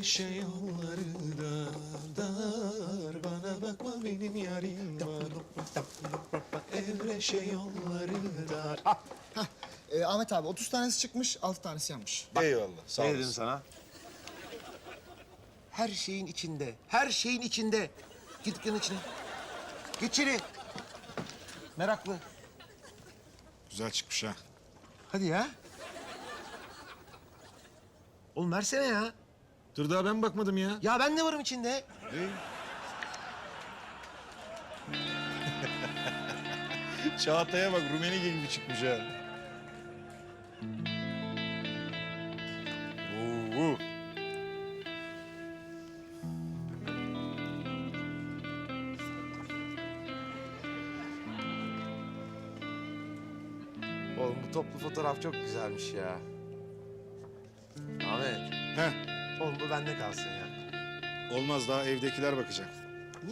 Evreşe yolları dar dar Bana bakma benim yarim var Evreşe yolları dar Hah, e, Ahmet abi 30 tanesi çıkmış, 6 tanesi yanmış. Eyvallah. Sağ Ne olasın. dedim sana? Her şeyin içinde. Her şeyin içinde. Git dükkanın içine. Git içeri. Meraklı. Güzel çıkmış ha. Hadi ya. Oğlum versene ya. Dur daha ben bakmadım ya. Ya ben de varım içinde. Çağatay'a bak Rumeni gibi çıkmış ha. Oo. Oğlum bu toplu fotoğraf çok güzelmiş ya. Ahmet. Heh. Oğlum bu bende kalsın ya. Olmaz daha evdekiler bakacak.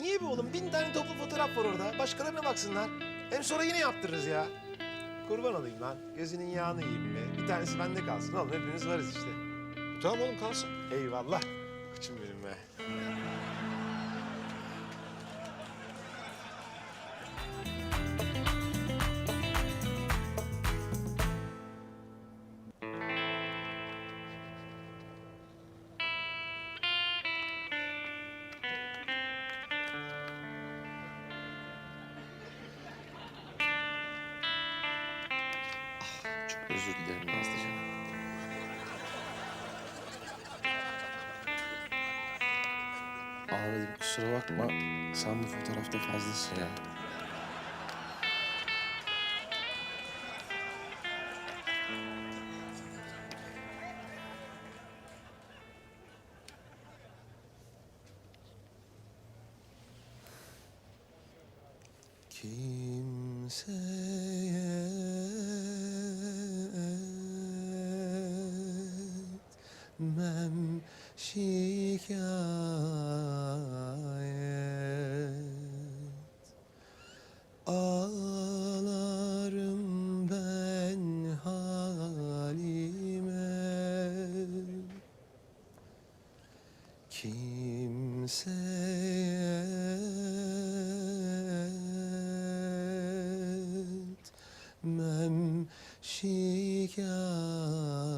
Niye be oğlum? Bin tane toplu fotoğraf var orada. Başkalarına baksınlar. Hem sonra yine yaptırırız ya. Kurban olayım lan. Gözünün yağını yiyeyim be. Bir tanesi bende kalsın oğlum. Hepimiz varız işte. Tamam oğlum kalsın. Eyvallah. Kıçım benim be. Özür dilerim Nazlıcığım. Ahmet'im kusura bakma. Sen bu fotoğrafta fazlasın ya. Kimseye etmem şikayet. Ağlarım ben halime. Kimseye etmem şikayet